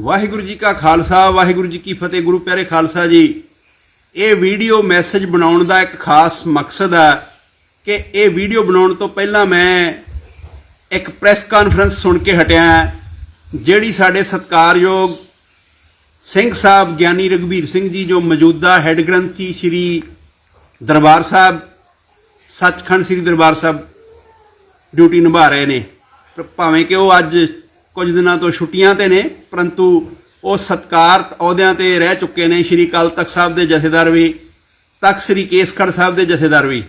ਵਾਹਿਗੁਰੂ ਜੀ ਕਾ ਖਾਲਸਾ, ਵਾਹਿਗੁਰੂ ਜੀ ਕੀ ਫਤਿਹ, ਗੁਰੂ ਪਿਆਰੇ ਖਾਲਸਾ ਜੀ। ਇਹ ਵੀਡੀਓ ਮੈਸੇਜ ਬਣਾਉਣ ਦਾ ਇੱਕ ਖਾਸ ਮਕਸਦ ਹੈ ਕਿ ਇਹ ਵੀਡੀਓ ਬਣਾਉਣ ਤੋਂ ਪਹਿਲਾਂ ਮੈਂ ਇੱਕ ਪ੍ਰੈਸ ਕਾਨਫਰੰਸ ਸੁਣ ਕੇ ਹਟਿਆ ਜਿਹੜੀ ਸਾਡੇ ਸਤਿਕਾਰਯੋਗ ਸਿੰਘ ਸਾਹਿਬ ਗਿਆਨੀ ਰਗਵੀਰ ਸਿੰਘ ਜੀ, ਜੋ ਮੌਜੂਦਾ ਹੈੱਡ ਗ੍ਰੰਥੀ ਸ੍ਰੀ ਦਰਬਾਰ ਸਾਹਿਬ, ਸੱਚਖੰਡ ਸ੍ਰੀ ਦਰਬਾਰ ਸਾਹਿਬ ਡਿਊਟੀ ਨਿਭਾ ਰਹੇ ਨੇ। ਪਰ ਭਾਵੇਂ ਕਿ ਉਹ ਅੱਜ ਕੁਝ ਦਿਨਾਂ ਤੋਂ ਛੁੱਟੀਆਂ ਤੇ ਨੇ ਪਰੰਤੂ ਉਹ ਸਤਕਾਰਤ ਅਹੁਦਿਆਂ ਤੇ ਰਹਿ ਚੁੱਕੇ ਨੇ, ਸ੍ਰੀ ਅਕਾਲ ਤਖਤ ਸਾਹਿਬ ਦੇ ਜਥੇਦਾਰ ਵੀ, ਤਖਤ ਸ੍ਰੀ ਕੇਸਗੜ੍ਹ ਸਾਹਿਬ ਦੇ ਜਥੇਦਾਰ ਵੀ।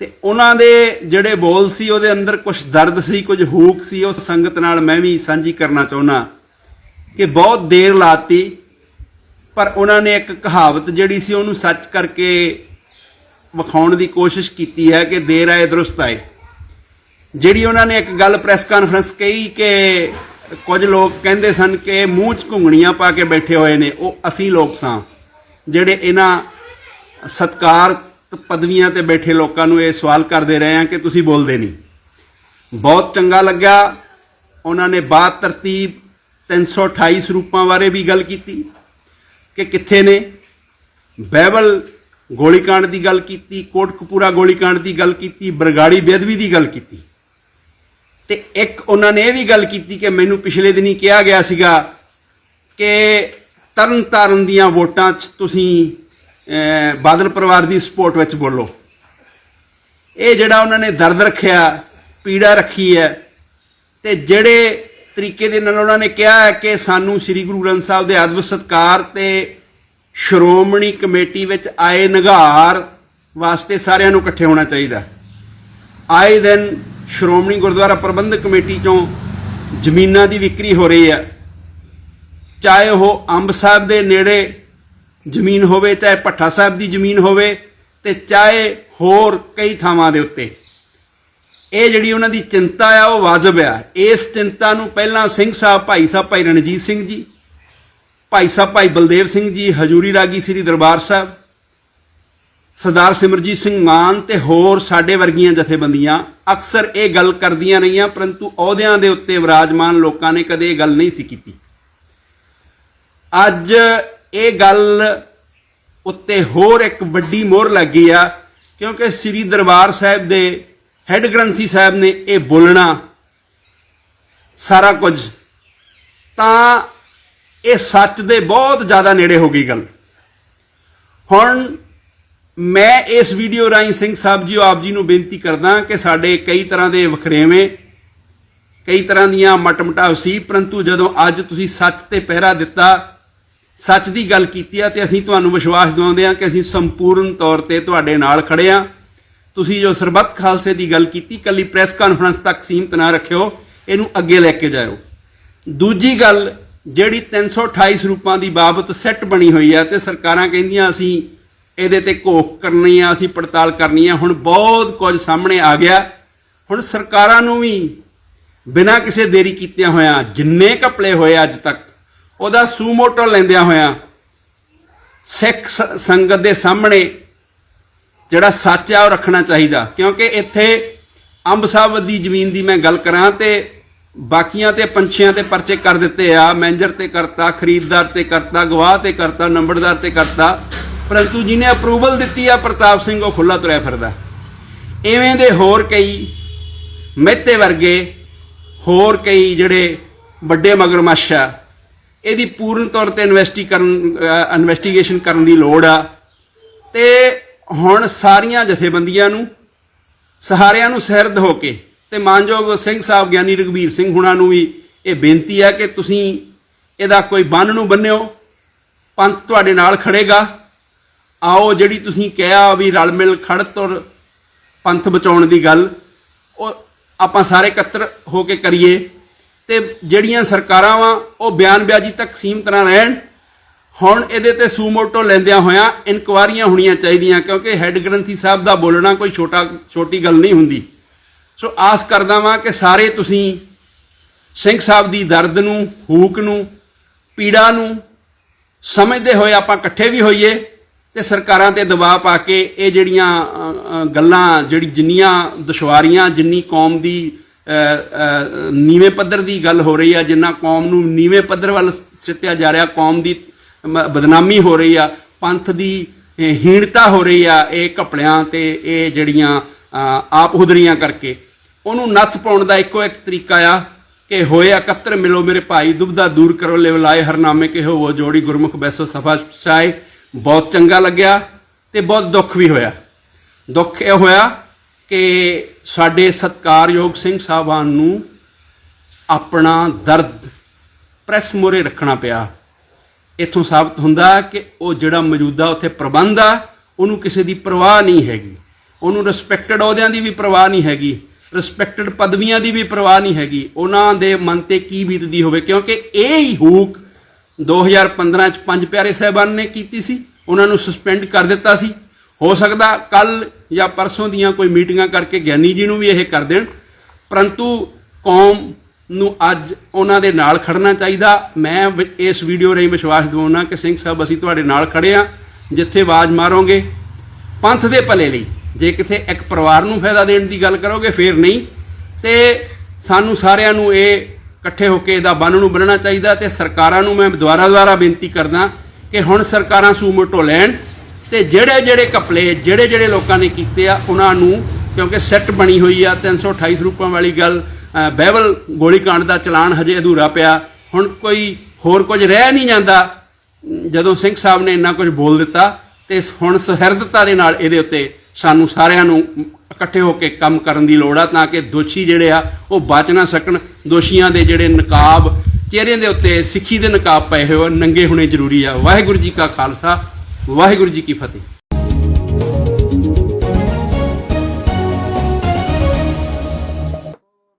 ਤੇ ਉਹਨਾਂ ਦੇ ਜਿਹੜੇ ਬੋਲ ਸੀ, ਉਹਦੇ ਅੰਦਰ ਕੁਝ ਦਰਦ ਸੀ, ਕੁਝ ਹੂਕ ਸੀ, ਉਸ ਸੰਗਤ ਨਾਲ ਮੈਂ ਵੀ ਸਾਂਝੀ ਕਰਨਾ ਚਾਹੁੰਦਾ ਕਿ ਬਹੁਤ ਦੇਰ ਲਾਤੀ, ਪਰ ਉਹਨਾਂ ਨੇ ਇੱਕ ਕਹਾਵਤ ਜਿਹੜੀ ਸੀ, ਉਹਨੂੰ ਸੱਚ ਕਰਕੇ ਵਿਖਾਉਣ ਦੀ ਕੋਸ਼ਿਸ਼ ਕੀਤੀ ਹੈ ਕਿ ਦੇਰ ਆਏ, ਦਰੁਸਤ ਆਏ। ਜਿਹੜੀ ਉਹਨਾਂ ਨੇ ਇੱਕ ਗੱਲ ਪ੍ਰੈਸ ਕਾਨਫਰੰਸ ਕਹੀ ਕਿ ਕੁਝ ਲੋਕ ਕਹਿੰਦੇ ਸਨ ਕਿ ਮੂੰਹ 'ਚ ਘੁੰਗਣੀਆਂ ਪਾ ਕੇ ਬੈਠੇ ਹੋਏ ਨੇ, ਉਹ ਅਸੀਂ ਲੋਕ ਸਾਂ। ਜਿਹੜੇ ਇਹਨਾਂ ਸਤਕਾਰ ਪਦਵੀਆਂ ਤੇ ਬੈਠੇ ਲੋਕਾਂ ਨੂੰ ਇਹ ਸਵਾਲ ਕਰਦੇ ਰਹੇ ਆ ਕਿ ਤੁਸੀਂ ਬੋਲਦੇ ਨਹੀਂ। ਬਹੁਤ ਚੰਗਾ ਲੱਗਾ ਉਹਨਾਂ ਨੇ ਬਾਤ ਤਰਤੀਬ 328 ਸਰੂਪਾਂ ਬਾਰੇ ਵੀ ਗੱਲ ਕੀਤੀ, ਕਿ ਕਿੱਥੇ ਨੇ? ਬਾਈਬਲ ਗੋਲੀਕਾਂਡ ਦੀ ਗੱਲ ਕੀਤੀ, ਕੋਟਕਪੂਰਾ ਗੋਲੀਕਾਂਡ ਦੀ ਗੱਲ ਕੀਤੀ, ਬਰਗਾੜੀ ਬੇਦਵੀ ਦੀ ਗੱਲ ਕੀਤੀ। ਤੇ ਇੱਕ ਉਹਨਾਂ ਨੇ ਇਹ ਵੀ ਗੱਲ ਕੀਤੀ ਕਿ ਮੈਨੂੰ ਪਿਛਲੇ ਦਿਨੀ ਕਿਹਾ ਗਿਆ ਸੀਗਾ ਕਿ ਤਰਨ ਤਾਰਨ ਦੀਆਂ ਵੋਟਾਂ 'ਚ ਤੁਸੀਂ ਬਾਦਲ ਪਰਿਵਾਰ ਦੀ ਸਪੋਰਟ ਵਿੱਚ ਬੋਲੋ। ਇਹ ਜਿਹੜਾ ਉਹਨਾਂ ਨੇ ਦਰਦ ਰੱਖਿਆ, ਪੀੜਾ ਰੱਖੀ ਹੈ, ਤੇ ਜਿਹੜੇ ਤਰੀਕੇ ਦੇ ਨਾਲ ਉਹਨਾਂ ਨੇ ਕਿਹਾ ਹੈ ਕਿ ਸਾਨੂੰ ਸ੍ਰੀ ਗੁਰੂ ਗ੍ਰੰਥ ਸਾਹਿਬ ਦੇ ਅਦਬ ਸਤਕਾਰ ਤੇ ਸ਼੍ਰੋਮਣੀ ਕਮੇਟੀ ਵਿੱਚ ਆਏ ਨਿਗਾਰ ਵਾਸਤੇ ਸਾਰਿਆਂ ਨੂੰ ਇਕੱਠੇ ਹੋਣਾ ਚਾਹੀਦਾ। ਆਏ ਦਿਨ ਸ਼੍ਰੋਮਣੀ ਗੁਰਦੁਆਰਾ ਪ੍ਰਬੰਧਕ ਕਮੇਟੀ ਚੋਂ ਜ਼ਮੀਨਾਂ ਦੀ ਵਿਕਰੀ ਹੋ ਰਹੀ ਹੈ। ਚਾਹੇ ਉਹ ਅੰਬ ਸਾਹਿਬ ਦੇ ਨੇੜੇ ਜ਼ਮੀਨ ਹੋਵੇ, ਚਾਹੇ ਭੱਠਾ ਸਾਹਿਬ ਦੀ ਜ਼ਮੀਨ ਹੋਵੇ ਤੇ ਚਾਹੇ ਹੋਰ ਕਈ ਥਾਵਾਂ ਦੇ ਉੱਤੇ। ਇਹ ਜਿਹੜੀ ਉਹਨਾਂ ਦੀ ਚਿੰਤਾ ਆ, ਉਹ ਵਾਜਬ ਆ। ਇਸ ਚਿੰਤਾ ਨੂੰ ਪਹਿਲਾਂ ਸਿੰਘ ਸਾਹਿਬ, ਭਾਈ ਸਾਹਿਬ, ਭਾਈ ਰਣਜੀਤ ਸਿੰਘ ਜੀ, ਭਾਈ ਸਾਹਿਬ, ਭਾਈ ਬਲਦੇਵ ਸਿੰਘ ਜੀ, ਹਜੂਰੀ ਰਾਗੀ ਸ੍ਰੀ ਦਰਬਾਰ ਸਾਹਿਬ ਸਰਦਾਰ ਸਿਮਰਜੀਤ ਸਿੰਘ ਮਾਨ ਤੇ ਹੋਰ ਸਾਡੇ ਵਰਗੀਆਂ ਜਥੇਬੰਦੀਆਂ ਅਕਸਰ ਇਹ ਗੱਲ ਕਰਦੀਆਂ ਰਹੀਆਂ, ਪਰੰਤੂ ਅਹੁਦਿਆਂ ਦੇ ਉੱਤੇ ਵਿਰਾਜਮਾਨ ਲੋਕਾਂ ਨੇ ਕਦੇ ਇਹ ਗੱਲ ਨਹੀਂ ਸੀ ਕੀਤੀ। ਅੱਜ ਇਹ ਗੱਲ ਉੱਤੇ ਹੋਰ ਇੱਕ ਵੱਡੀ ਮੋਹਰ ਲੱਗੀ ਆ, ਕਿਉਂਕਿ ਸ੍ਰੀ ਦਰਬਾਰ ਸਾਹਿਬ ਦੇ ਹੈੱਡ ਗ੍ਰੰਥੀ ਸਾਹਿਬ ਨੇ ਇਹ ਬੋਲਣਾ ਸਾਰਾ ਕੁਝ, ਤਾਂ ਇਹ ਸੱਚ ਦੇ ਬਹੁਤ ਜ਼ਿਆਦਾ ਨੇੜੇ ਹੋ ਗਈ ਗੱਲ। ਹੁਣ ਮੈਂ ਇਸ ਵੀਡੀਓ ਰਾਹੀਂ ਸਿੰਘ ਸਾਹਿਬ ਜੀ ਆਪ ਜੀ ਨੂੰ ਬੇਨਤੀ ਕਰਦਾ ਕਿ ਸਾਡੇ ਕਈ ਤਰ੍ਹਾਂ ਦੇ ਵਖਰੇਵੇਂ, ਕਈ ਤਰ੍ਹਾਂ ਦੀਆਂ ਮਟਮਟਾਵ ਸੀ, ਪਰੰਤੂ ਜਦੋਂ ਅੱਜ ਤੁਸੀਂ ਸੱਚ ਤੇ ਪਹਿਰਾ ਦਿੱਤਾ, ਸੱਚ ਦੀ ਗੱਲ ਕੀਤੀ ਆ ਤੇ ਅਸੀਂ ਤੁਹਾਨੂੰ ਵਿਸ਼ਵਾਸ ਦਿਵਾਉਂਦੇ ਆ ਕਿ ਅਸੀਂ ਸੰਪੂਰਨ ਤੌਰ ਤੇ ਤੁਹਾਡੇ ਨਾਲ ਖੜੇ ਆ ਤੁਸੀਂ ਜੋ ਸਰਬੱਤ ਖਾਲਸੇ ਦੀ ਗੱਲ ਕੀਤੀ, ਕੱਲੀ ਪ੍ਰੈਸ ਕਾਨਫਰੰਸ ਤੱਕ ਸੀਮਤ ਨਾ ਰੱਖਿਓ, ਇਹਨੂੰ ਅੱਗੇ ਲੈ ਕੇ ਜਾਇਓ। ਦੂਜੀ ਗੱਲ, ਜਿਹੜੀ 328 ਸਰੂਪਾਂ ਦੀ ਬਾਬਤ ਸੈੱਟ ਬਣੀ ਹੋਈ ਆ ਤੇ ਸਰਕਾਰਾਂ ਕਹਿੰਦੀਆਂ ਅਸੀਂ ਇਹਦੇ ਤੇ ਘੋਖ ਕਰਨੀ ਆ ਅਸੀਂ ਪੜਤਾਲ ਕਰਨੀ ਆ। ਹੁਣ ਬਹੁਤ ਕੁਝ ਸਾਹਮਣੇ ਆ ਗਿਆ। ਹੁਣ ਸਰਕਾਰਾਂ ਨੂੰ ਵੀ ਬਿਨਾਂ ਕਿਸੇ ਦੇਰੀ ਕੀਤਿਆਂ ਹੋਇਆਂ, ਜਿੰਨੇ ਕਪਲੇ ਹੋਏ ਅੱਜ ਤੱਕ, ਉਹਦਾ ਸੂਮੋਟੋ ਲੈਂਦਿਆਂ ਹੋਇਆਂ, ਸਿੱਖ ਸ- ਸੰਗਤ ਦੇ ਸਾਹਮਣੇ ਜਿਹੜਾ ਸੱਚ ਆ, ਉਹ ਰੱਖਣਾ ਚਾਹੀਦਾ। ਕਿਉਂਕਿ ਇੱਥੇ ਅੰਬ ਸਾਹਿਬ ਦੀ ਜ਼ਮੀਨ ਦੀ ਮੈਂ ਗੱਲ ਕਰਾਂ ਤੇ ਬਾਕੀਆਂ ਤੇ ਪੰਛੀਆਂ ਤੇ ਪਰਚੇ ਕਰ ਦਿੱਤੇ ਆ, ਮੈਨੇਜਰ ਤੇ ਕਰਤਾ, ਖਰੀਦਦਾਰ ਤੇ ਕਰਤਾ, ਗਵਾਹ ਤੇ ਕਰਤਾ, ਨੰਬਰਦਾਰ ਤੇ ਕਰਤਾ। ਪਰੰਤੂ ਜਿਹਨੇ ਅਪਰੂਵਲ ਦਿੱਤੀ ਆ ਪ੍ਰਤਾਪ ਸਿੰਘ, ਉਹ ਖੁੱਲਾ ਤੁਰਿਆ ਫਿਰਦਾ। ਐਵੇਂ ਦੇ ਹੋਰ ਕਈ ਮਹਿਤੇ ਵਰਗੇ ਹੋਰ ਕਈ ਜਿਹੜੇ ਵੱਡੇ ਮਗਰਮੱਛ ਆ, ਇਹਦੀ ਪੂਰਨ ਤੌਰ ਤੇ ਇਨਵੈਸਟੀ ਕਰਨ ਇਨਵੈਸਟੀਗੇਸ਼ਨ ਕਰਨ ਦੀ ਲੋੜ ਆ। ਤੇ ਹੁਣ ਸਾਰੀਆਂ ਜਥੇਬੰਦੀਆਂ ਨੂੰ, ਸਹਾਰਿਆਂ ਨੂੰ ਸਹਿਰਦ ਹੋ ਕੇ, ਤੇ ਮਾਨਯੋਗ ਸਿੰਘ ਸਾਹਿਬ ਗਿਆਨੀ ਰਗਵੀਰ ਸਿੰਘ ਹੁਣਾਂ ਨੂੰ ਵੀ ਇਹ ਬੇਨਤੀ ਆ ਕਿ ਤੁਸੀਂ ਇਹਦਾ ਕੋਈ ਬੰਨ ਨੂੰ ਬੰਨਿਓ। ਪੰਥ ਤੁਹਾਡੇ ਨਾਲ ਖੜੇਗਾ। ਆਓ ਜਿਹੜੀ ਤੁਸੀਂ ਕਿਹਾ ਵੀ ਰਲ ਮਿਲ ਖੜ ਤੁਰ ਪੰਥ ਬਚਾਉਣ ਦੀ ਗੱਲ, ਉਹ ਆਪਾਂ ਸਾਰੇ ਇਕੱਤਰ ਹੋ ਕੇ ਕਰੀਏ ਤੇ ਜਿਹੜੀਆਂ ਸਰਕਾਰਾਂ ਵਾ, ਉਹ ਬਿਆਨਬਾਜ਼ੀ ਤੱਕ ਸੀਮਤ ਨਾ ਰਹਿਣ। ਹੁਣ ਇਹਦੇ ਤੇ ਸੂਮੋਟੋ ਲੈਂਦਿਆਂ ਹੋਇਆਂ ਇਨਕੁਆਰੀਆਂ ਹੋਣੀਆਂ ਚਾਹੀਦੀਆਂ, ਕਿਉਂਕਿ ਹੈੱਡ ਗ੍ਰੰਥੀ ਸਾਹਿਬ ਦਾ ਬੋਲਣਾ ਕੋਈ ਛੋਟਾ, ਛੋਟੀ ਗੱਲ ਨਹੀਂ ਹੁੰਦੀ। ਸੋ ਆਸ ਕਰਦਾ ਵਾਂ ਕਿ ਸਾਰੇ ਤੁਸੀਂ ਸਿੰਘ ਸਾਹਿਬ ਦੀ ਦਰਦ ਨੂੰ, ਹੂਕ ਨੂੰ, ਪੀੜਾ ਨੂੰ ਸਮਝਦੇ ਹੋਏ ਆਪਾਂ ਇਕੱਠੇ ਵੀ ਹੋਈਏ। ਤੇ ਸਰਕਾਰਾਂ ਤੇ ਦਬਾਅ ਪਾ ਕੇ ਇਹ ਜਿਹੜੀਆਂ ਗੱਲਾਂ ਜਿਹੜੀ ਜਿੰਨੀਆਂ ਦੁਸ਼ਵਾਰੀਆਂ ਜਿੰਨੀ ਕੌਮ ਦੀ ਨੀਵੇਂ ਪੱਧਰ ਦੀ ਗੱਲ ਹੋ ਰਹੀ ਆ ਜਿੰਨਾ ਕੌਮ ਨੂੰ ਨੀਵੇਂ ਪੱਧਰ ਵੱਲ ਸਿੱਟਿਆ ਜਾ ਰਿਹਾ ਕੌਮ ਦੀ ਬਦਨਾਮੀ ਹੋ ਰਹੀ ਆ ਪੰਥ ਦੀ ਹੀਣਤਾ ਹੋ ਰਹੀ ਆ ਇਹ ਕਪੜਿਆਂ ਤੇ ਇਹ ਜਿਹੜੀਆਂ ਅ, ਆਪ ਹੁਦਰੀਆਂ ਕਰਕੇ। ਉਹਨੂੰ ਨੱਥ ਪਾਉਣ ਦਾ ਇੱਕੋ ਇੱਕ ਤਰੀਕਾ ਆ ਕਿ ਹੋਏ ਇਕੱਤਰ ਮਿਲੋ ਮੇਰੇ ਭਾਈ ਦੁਬਦਾ ਦੂਰ ਕਰੋ ਲੈ ਲਾਏ ਹਰਨਾਮੇ ਕੇ ਹੋ ਉਹ ਜੋੜੀ ਗੁਰਮੁਖ ਬੈਸੋ ਸਫਾ ਛਾਏ। ਬਹੁਤ ਚੰਗਾ ਲੱਗਿਆ ਤੇ ਬਹੁਤ ਦੁੱਖ ਵੀ ਹੋਇਆ। ਦੁੱਖ ਇਹ ਹੋਇਆ ਕਿ ਸਾਡੇ ਸਤਕਾਰਯੋਗ ਸਿੰਘ ਸਾਹਿਬਾਨ ਨੂੰ ਆਪਣਾ ਦਰਦ ਪ੍ਰੈਸ ਮੋਰੇ ਰੱਖਣਾ ਪਿਆ। ਇੱਥੋਂ ਸਾਬਤ ਹੁੰਦਾ ਕਿ ਉਹ ਜਿਹੜਾ ਮੌਜੂਦਾ ਉੱਥੇ ਪ੍ਰਬੰਧ ਆ, ਉਹਨੂੰ ਕਿਸੇ ਦੀ ਪਰਵਾਹ ਨਹੀਂ ਹੈਗੀ। ਉਹਨੂੰ ਰਿਸਪੈਕਟਡ ਅਹੁਦਿਆਂ ਦੀ ਵੀ ਪਰਵਾਹ ਨਹੀਂ ਹੈਗੀ। ਰਿਸਪੈਕਟਡ ਪਦਵੀਆਂ ਦੀ ਵੀ ਪਰਵਾਹ ਨਹੀਂ ਹੈਗੀ। ਉਹਨਾਂ ਦੇ ਮਨ ਤੇ ਕੀ ਬੀਤਦੀ ਹੋਵੇ, ਕਿਉਂਕਿ ਇਹ ਹੀ ਹੂਕ 2015 ਚ ਪੰਜ ਪਿਆਰੇ ਸਾਹਿਬਾਨ ਨੇ ਕੀਤੀ ਸੀ। ਉਹਨਾਂ ਨੂੰ ਸਸਪੈਂਡ ਕਰ ਦਿੱਤਾ ਸੀ। ਹੋ ਸਕਦਾ ਕੱਲ ਜਾਂ ਪਰਸੋਂ ਦੀਆਂ ਕੋਈ ਮੀਟਿੰਗਾਂ ਕਰਕੇ ਗਿਆਨੀ ਜੀ ਨੂੰ ਵੀ ਇਹ ਕਰ ਦੇਣ। ਪਰੰਤੂ ਕੌਮ ਨੂੰ ਅੱਜ ਉਹਨਾਂ ਦੇ ਨਾਲ ਖੜਨਾ ਚਾਹੀਦਾ। ਮੈਂ ਇਸ ਵੀਡੀਓ ਰਾਹੀਂ ਵਿਸ਼ਵਾਸ ਦਿਵਾਉਣਾ ਕਿ ਸਿੰਘ ਸਾਹਿਬ, ਅਸੀਂ ਤੁਹਾਡੇ ਨਾਲ ਖੜੇ ਆ। ਜਿੱਥੇ ਆਵਾਜ਼ ਮਾਰੋਗੇ ਪੰਥ ਦੇ ਭਲੇ ਲਈ। ਜੇ ਕਿਤੇ ਇੱਕ ਪਰਿਵਾਰ ਨੂੰ ਫਾਇਦਾ ਦੇਣ ਦੀ ਗੱਲ ਕਰੋਗੇ, ਫੇਰ ਨਹੀਂ। ਤੇ ਸਾਨੂੰ ਸਾਰਿਆਂ ਨੂੰ ਇਹ ਇਕੱਠੇ ਹੋ ਕੇ ਇਹਦਾ ਬੰਨ ਨੂੰ ਬੰਨਣਾ ਚਾਹੀਦਾ ਤੇ ਸਰਕਾਰਾਂ ਨੂੰ ਮੈਂ ਦੁਆਰਾ ਦੁਆਰਾ ਬੇਨਤੀ ਕਰਦਾ ਕਿ ਹੁਣ ਸਰਕਾਰਾਂ ਸੂਮੋਟੋ ਲੈਣ ਤੇ ਜਿਹੜੇ ਜਿਹੜੇ ਕਪਲੇ ਜਿਹੜੇ ਜਿਹੜੇ ਲੋਕਾਂ ਨੇ ਕੀਤੇ ਆ, ਉਹਨਾਂ ਨੂੰ, ਕਿਉਂਕਿ ਸੈੱਟ ਬਣੀ ਹੋਈ ਆ 328 ਰੁਪਏ ਵਾਲੀ ਗੱਲ ਬਹਿਬਲ ਬਾਈਬਲ ਗੋਲੀकांड ਦਾ ਚਲਾਨ ਹਜੇ ਅਧੂਰਾ ਪਿਆ। ਹੁਣ ਕੋਈ ਹੋਰ ਕੁਝ ਰਹਿ ਨਹੀਂ ਜਾਂਦਾ। ਜਦੋਂ ਸਿੰਘ ਸਾਹਿਬ ਨੇ ਇੰਨਾ ਕੁਝ ਬੋਲ ਦਿੱਤਾ ਤੇ ਹੁਣ ਸਹਿਰਦਤਾ ਦੇ ਨਾਲ ਇਹਦੇ ਉੱਤੇ ਸਾਨੂੰ ਸਾਰਿਆਂ ਨੂੰ ਇਕੱਠੇ ਹੋ ਕੇ ਕੰਮ ਕਰਨ ਦੀ ਲੋੜ ਆ ਤਾਂ ਕਿ ਦੋਸ਼ੀ ਜਿਹੜੇ ਆ, ਉਹ ਬਚ ਨਾ ਸਕਣ। ਦੋਸ਼ੀਆਂ ਦੇ ਜਿਹੜੇ ਨਕਾਬ, ਚਿਹਰਿਆਂ ਦੇ ਉੱਤੇ ਸਿੱਖੀ ਦੇ ਨਕਾਬ ਪਏ ਹੋਏ ਨੰਗੇ ਹੋਣੇ ਜ਼ਰੂਰੀ ਆ। ਵਾਹਿਗੁਰੂ ਜੀ ਕਾ ਖਾਲਸਾ, ਵਾਹਿਗੁਰੂ ਜੀ ਕੀ ਫਤਿਹ।